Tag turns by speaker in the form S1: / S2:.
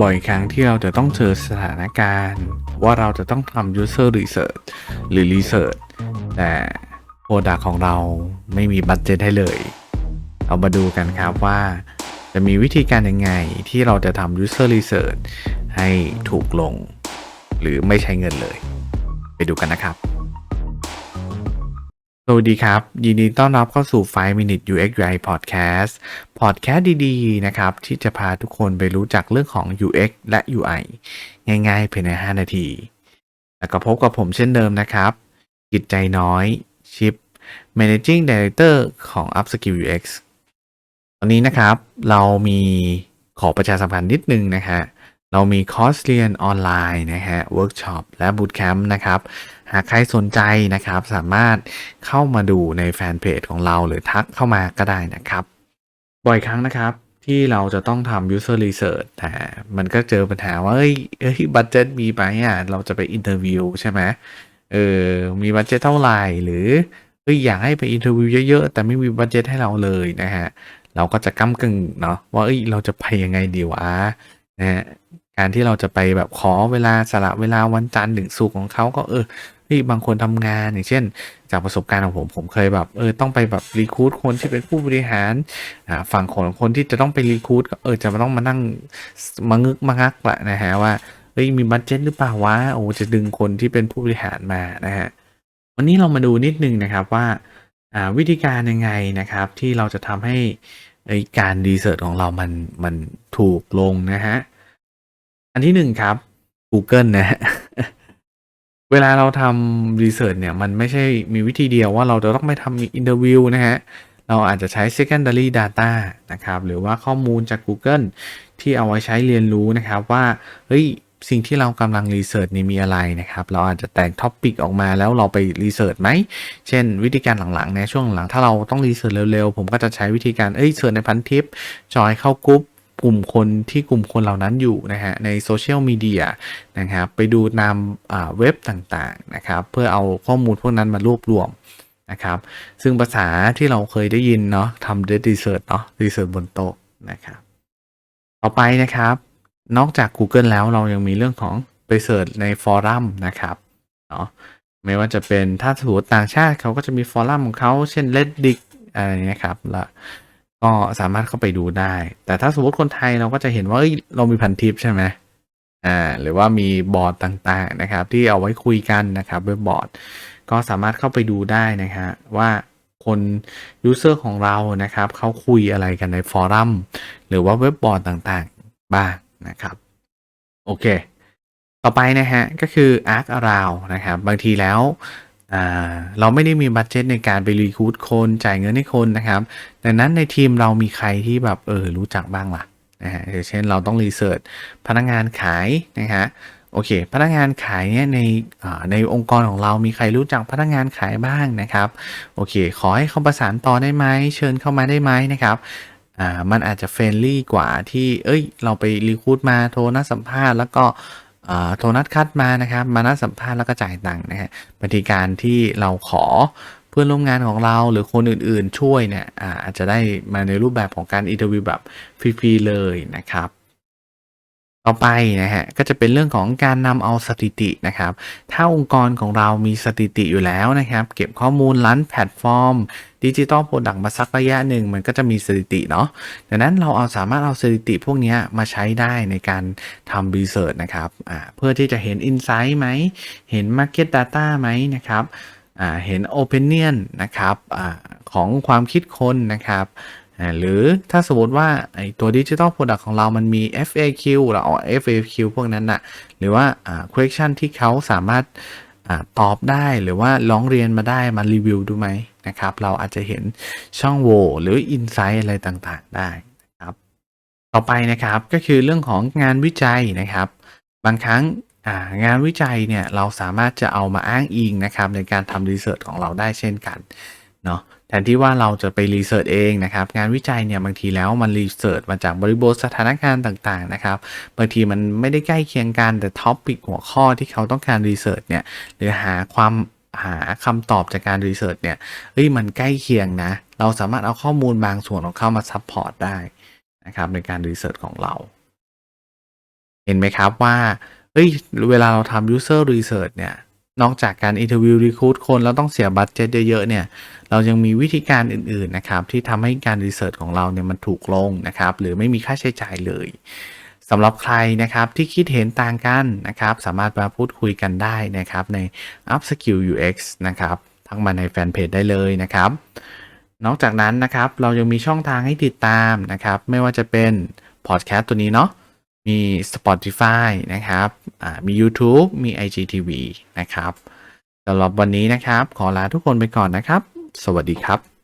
S1: บ่อยครั้งที่เราจะต้องเจอสถานการณ์ ว่าเราจะต้องทำ user research หรือ research แต่โปรดักของเราไม่มีบัตเจตให้เลย เรามาดูกันครับว่าจะมีวิธีการยังไงที่เราจะทำ user research ให้ถูกลง หรือไม่ใช้เงินเลย ไปดูกันนะครับ สวัสดีครับ ยินดีต้อนรับเข้าสู่ 5 Minute UX UI Podcast Podcast ดีๆ นะครับ ที่จะพาทุกคนไปรู้จักเรื่องของ UX และ UI ง่ายๆเพียงใน 5 นาที แล้วก็พบกับผมเช่นเดิมนะครับ กิจใจน้อย ชิป Managing Director ของ Upskill UX ตอนนี้นะครับ เรามีขอประชาสัมพันธ์นิดนึงนะฮะ เรามีคอร์สเรียนออนไลน์นะฮะเวิร์กช็อปและบูตแคมป์นะครับ หากใครสนใจนะครับ สามารถเข้ามาดูในแฟนเพจของเราหรือทักเข้ามาก็ได้นะครับ บ่อยครั้งนะครับที่เราจะต้องทำ user research แต่มันก็เจอปัญหาว่า เอ้ยเอ้ยบัตเจ็ตมีไหมอะ เราจะไปอินเทอร์วิวใช่ไหมเออ มีบัตเจ็ตเท่าไหร่ หรือเอ้ยอยากให้ไปอินเทอร์วิวเยอะๆ แต่ไม่มีบัตเจ็ตให้เราเลยนะฮะ เราก็จะก้ากึ่งเนาะว่า เอ้ย เราจะไปยังไงดีวะนะฮะ การที่เราจะไปแบบขอเวลาสละเวลาวันจันทร์ถึงศุกร์ของเขาก็เออเฮ้ยบางคนทำงานอย่างเช่น จากประสบการณ์ของผมผมเคยแบบเออต้องไปแบบรีคูดคนที่เป็นผู้บริหารอ่าฝั่งของคนที่จะต้องไปรีคูดก็เออจะมาต้องมานั่งมางึกมางักแหละนะฮะว่าเฮ้ยมีบัตเจ็ตหรือเปล่าวะโอ้จะดึงคนที่เป็นผู้บริหารมานะฮะวันนี้เรามาดูนิดนึงนะครับว่าอ่าวิธีการยังไงนะครับที่เราจะทำให้การรีเสิร์ชของเรามันมันถูกลงนะฮะ อันที่หนึ่งครับ Google นะฮะเวลาเราทำรีเสิร์ชเนี่ย มันไม่ใช่มีวิธีเดียวว่าเราจะต้องไปทำอินเทอร์วิวนะฮะ เราอาจจะใช้ secondary data นะครับ หรือว่าข้อมูลจาก Google ที่เอาไว้ใช้เรียนรู้นะครับว่า เฮ้ย สิ่งที่เรากำลังรีเสิร์ชนี่มีอะไรนะครับ เราอาจจะแตกท็อปิกออกมาแล้วเราไปรีเสิร์ชไหม เช่น วิธีการหลังๆในช่วงหลัง ถ้าเราต้องรีเสิร์ชเร็วๆ ผมก็จะใช้วิธีการ เอ้ยเสิร์ชในพันทิปจอยเข้ากรุ๊ป กลุ่มคนที่กลุ่มคนเหล่านั้นอยู่นะฮะในโซเชียลมีเดียนะครับไปดูนามเว็บต่างๆนะครับเพื่อเอาข้อมูลพวกนั้นมารวบรวมนะครับซึ่งภาษาที่เราเคยได้ยินเนาะทำเดตรีเสิร์ชเนาะรีเสิร์ชบนโต๊ะนะครับต่อไปนะครับ นอกจาก Google แล้วเรายังมีเรื่องของไปเสิร์ชในฟอรัมนะครับเนาะไม่ว่าจะเป็นถ้าสมมติต่างชาติเขาก็จะมีฟอรัมของเขาเช่น Reddit อะไรเนี้ยครับแล้ว ก็สามารถเข้าไปดูได้ แต่ถ้าสมมติคนไทยเราก็จะเห็นว่าเเรามีพันทิปใช่ไหมอ่าหรือว่ามีบอร์ดต่างๆนะครับ ที่เอาไว้คุยกันนะครับเว็บบอร์ด ก็สามารถเข้าไปดูได้นะฮะว่าคนยูเซอร์ของเรานะครับเขาคุยอะไรกันในฟอรัมหรือว่าเว็บบอร์ดต่างๆ บ้างนะครับ โอเค ต่อไปนะฮะก็คือ Arc Around นะครับ บางทีแล้ว เราไม่ได้มีบัตเจ็ตในการไปรีคูดคนจ่ายเงินให้คนนะครับ ดังนั้นในทีมเรามีใครที่แบบเออรู้จักบ้างล่ะนะฮะอย่างเช่นเราต้องรีเสิร์ชพนักงานขายนะฮะโอเค พนักงานขายเนี่ยในในองค์กรของเรามีใครรู้จักพนักงานขายบ้างนะครับโอเค ขอให้เขาประสานต่อได้ไหมเชิญเข้ามาได้ไหมนะครับอ่ามันอาจจะเฟรนลี่กว่าที่ เอ้ย เราไปรีคูดมาโทรนัดสัมภาษณ์ แล้วก็ โทรนัดคัดมานะครับ มานัดสัมภาษณ์แล้วก็จ่ายตังค์นะฮะบางทีการที่เราขอเพื่อนร่วมงานของเราหรือคนอื่นๆช่วยเนี่ยอาอาจจะได้มาในรูปแบบของการอินเทอร์วิวแบบฟรีๆเลยนะครับ ต่อไปนะฮะก็จะเป็นเรื่องของการนำเอาสถิตินะครับ ถ้าองค์กรของเรามีสถิติอยู่แล้วนะครับ เก็บข้อมูลลันแพลตฟอร์มดิจิ t a ลโปรดักต์มาสักระยะหนึ่งมันก็จะมีสถิติเนาะดังนั้นเราเอาสามารถเอาสถิติพวกนี้มาใช้ได้ในการทำรีเสิร์ชนะครับเพื่อที่จะเห็น Insight ไหม เห็น Market Data ไหมนะครับเห็น Opinion นะครับอของความคิดคนนะครับ หรือถ้าสมมติว่าไอตัว Digital Product ของเรามันมี FAQ เราเอา FAQ พวกนั้นนะหรือว่าอ่ question ที่เขาสามารถอตอบได้หรือว่าร้องเรียนมาได้มารีวิวดูไหมนะครับ เราอาจจะเห็นช่องโหว่หรือ Insight อะไรต่างๆได้นะครับ ต่อไปนะครับก็คือเรื่องของงานวิจัยนะครับ บางครั้งงานวิจัยเนี่ยเราสามารถจะเอามาอ้างอิงนะครับในการทำรีเสิร์ชของเราได้เช่นกัน เนาะแทนที่ว่าเราจะไปรีเสิร์ชเองนะครับ งานวิจัยเนี่ยบางทีแล้วมันรีเสิร์ชมาจากบริบทสถานการณ์ต่างๆนะครับบางทีมันไม่ได้ใกล้เคียงกันแต่ท็อปิกหัวข้อที่เขาต้องการรีเสิร์ชเนี่ยหรือหาความหาคำตอบจากการรีเสิร์ชเนี่ยเฮ้ยมันใกล้เคียงนะ เราสามารถเอาข้อมูลบางส่วนของเข้ามาซัพพอร์ตได้นะครับในการรีเสิร์ชของเรา เห็นไหมครับว่าเอ้ยเวลาเราทำ user research เนี่ย นอกจากการ interview recruit คนแล้วต้องเสียบัตเจ็ตเยอะๆเนี่ยเรายังมีวิธีการอื่นๆนะครับที่ทำให้การ research ของเราเนี่ยมันถูกลงนะครับหรือไม่มีค่าใช้จ่ายเลยสำหรับใครนะครับที่คิดเห็นต่างกันนะครับสามารถมาพูดคุยกันได้นะครับใน Upskill UX นะครับทั้งมาในแฟนเพจได้เลยนะครับ นอกจากนั้นนะครับเรายังมีช่องทางให้ติดตามนะครับไม่ว่าจะเป็นพอดแคสต์ตัวนี้เนาะ มี Spotify นะครับอ่ามี YouTube มี IGTV นะครับสำหรับวันนี้นะครับ ขอลาทุกคนไปก่อนนะครับ สวัสดีครับ